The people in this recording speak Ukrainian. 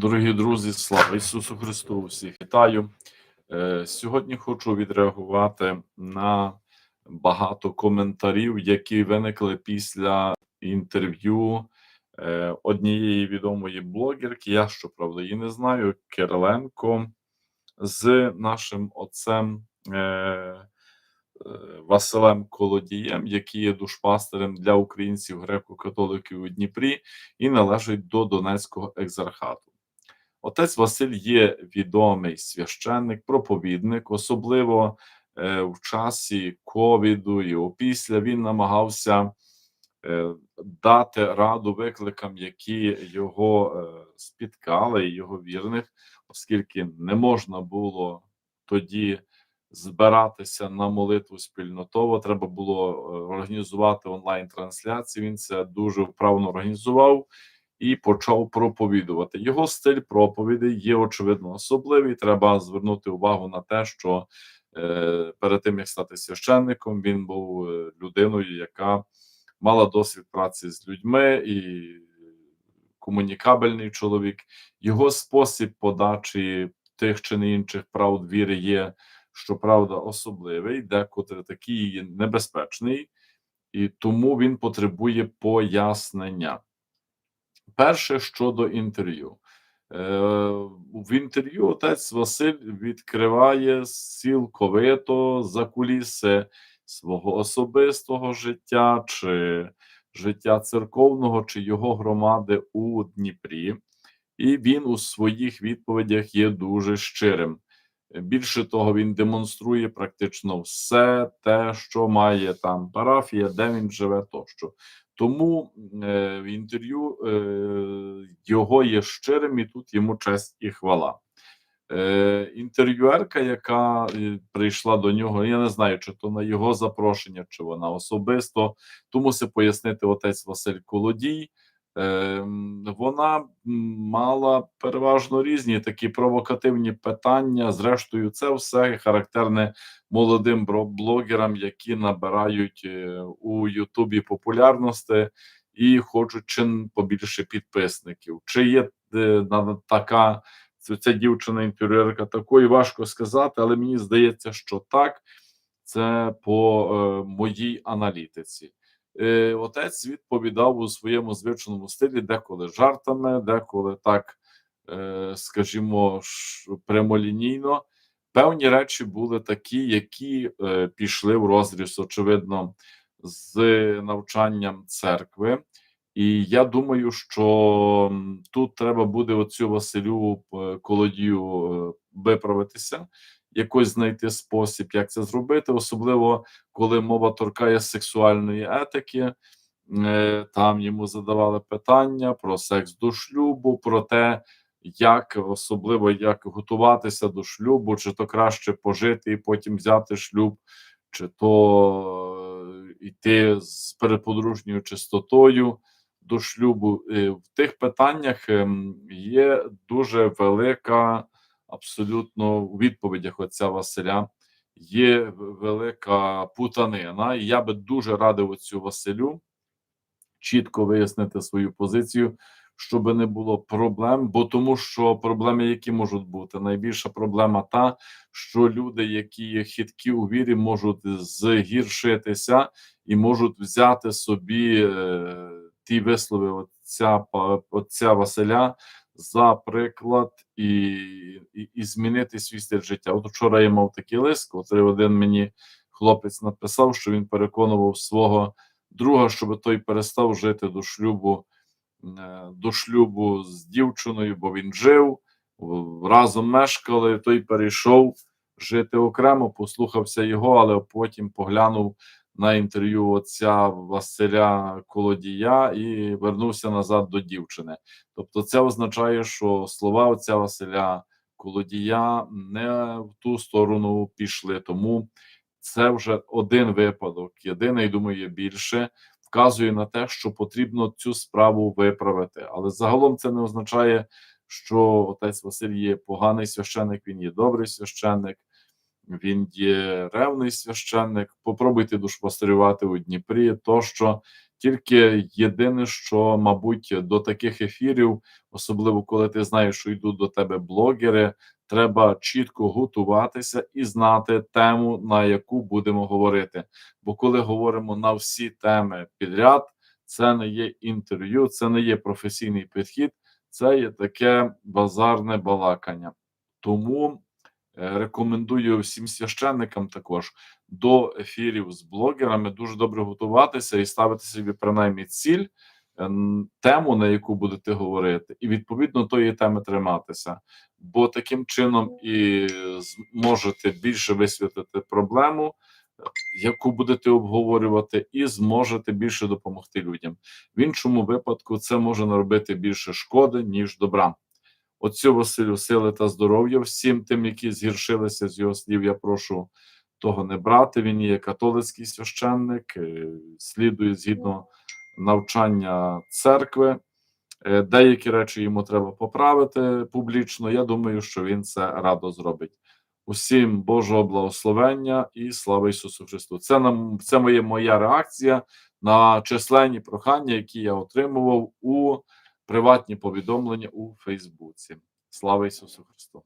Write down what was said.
Дорогі друзі, слава Ісусу Христу! Всіх вітаю. Е, Сьогодні хочу відреагувати на багато коментарів, які виникли після інтерв'ю е, однієї відомої блогерки. Я щоправда її не знаю, Кириленко з нашим отцем е, Василем Колодієм, який є душпастерем для українців греко-католиків у Дніпрі і належить до Донецького екзархату. Отець Василь є відомий священник, проповідник, особливо е, в часі ковіду і опісля він намагався е, дати раду викликам, які його е, спіткали, його вірних, оскільки не можна було тоді збиратися на молитву спільнотово. Треба було організувати онлайн-трансляцію. Він це дуже вправно організував і почав проповідувати. Його стиль проповіді є очевидно особливий. Треба звернути увагу на те, що е, перед тим як стати священником, він був е, людиною, яка мала досвід праці з людьми і комунікабельний чоловік. Його спосіб подачі тих чи не інших правд віри є, щоправда, особливий, декотрий такий небезпечний, і тому він потребує пояснення. Перше щодо інтерв'ю. Е, В інтерв'ю отець Василь відкриває цілковито за куліси свого особистого життя, чи життя церковного, чи його громади у Дніпрі, і він у своїх відповідях є дуже щирим. Більше того, він демонструє практично все те, що має там парафія, де він живе, тощо. Тому е, в інтерв'ю е, його є щирим, і тут йому честь і хвала. Е, Інтерв'юерка, яка прийшла до нього, я не знаю, чи то на його запрошення, чи вона особисто, Тому мусить пояснити отець Василь Колодій. Е, вона мала переважно різні такі провокативні питання. Зрештою, це все характерне молодим блогерам, які набирають е, у Ютубі популярності і хочуть чим побільше підписників. Чи є е, така ця, ця дівчина інтерв'юерка такою, важко сказати, але мені здається, що так. Це по е, моїй аналітиці. Е, отець відповідав у своєму звичному стилі, деколи жартами, деколи так, е, скажімо, прямолінійно. Певні речі були такі, які е, пішли в розріз, очевидно, з навчанням церкви. І я думаю, що тут треба буде оцю Василю Колодію виправитися, якось знайти спосіб, як це зробити, особливо коли мова торкає сексуальної етики. Е, Там йому задавали питання про секс до шлюбу, про те, як особливо як готуватися до шлюбу, чи то краще пожити і потім взяти шлюб, чи то е, йти з переподружньою чистотою до шлюбу. Е, В тих питаннях ем, є дуже велика, абсолютно у відповідях отця Василя. Є велика путанина, і я би дуже радив оцю Василю чітко вияснити свою позицію, щоб не було проблем, бо тому що проблеми, які можуть бути, найбільша проблема та, що люди, які є хиткі у вірі, можуть згіршитися і можуть взяти собі е, ті вислови отця, отця Василя за приклад і, і, і змінити свій стиль життя. От вчора я мав такий лист, котрий один мені хлопець написав, що він переконував свого друга, щоб той перестав жити до шлюбу, е, до шлюбу з дівчиною, бо він жив, разом мешкали, той перейшов жити окремо, послухався його, але потім поглянув на інтерв'ю отця Василя Колодія і вернувся назад до дівчини. Тобто, це означає, що слова отця Василя Колодія не в ту сторону пішли. Тому це вже один випадок, єдиний, думаю, є більше, вказує на те, що потрібно цю справу виправити. Але загалом це не означає, що отець Василь є поганий священник, він є добрий священник, він є ревний священник. Попробуйте душпастерювати у Дніпрі, тощо Тільки єдине, що, мабуть, до таких ефірів, особливо коли ти знаєш, що йдуть до тебе блогери, треба чітко готуватися і знати тему, на яку будемо говорити. Бо коли говоримо на всі теми підряд, це не є інтерв'ю, це не є професійний підхід, це є таке базарне балакання. Тому рекомендую всім священникам також до ефірів з блогерами дуже добре готуватися і ставити собі принаймні ціль, е, тему, на яку будете говорити, і відповідно тої теми триматися. Бо таким чином і зможете більше висвітлити проблему, е, яку будете обговорювати, і зможете більше допомогти людям. В іншому випадку це може наробити більше шкоди, ніж добра. Отцю Василю сили та здоров'я всім тим, які згіршилися з його слів, я прошу того не брати. Він є католицький священник, е, слідує згідно навчання церкви. Е, Деякі речі йому треба поправити публічно. Я думаю, що він це радо зробить. Усім Божого благословення і слава Ісусу Христу. Це нам це моє моя реакція на численні прохання, які я отримував у приватні повідомлення у Фейсбуці. Слава Ісусу Христу!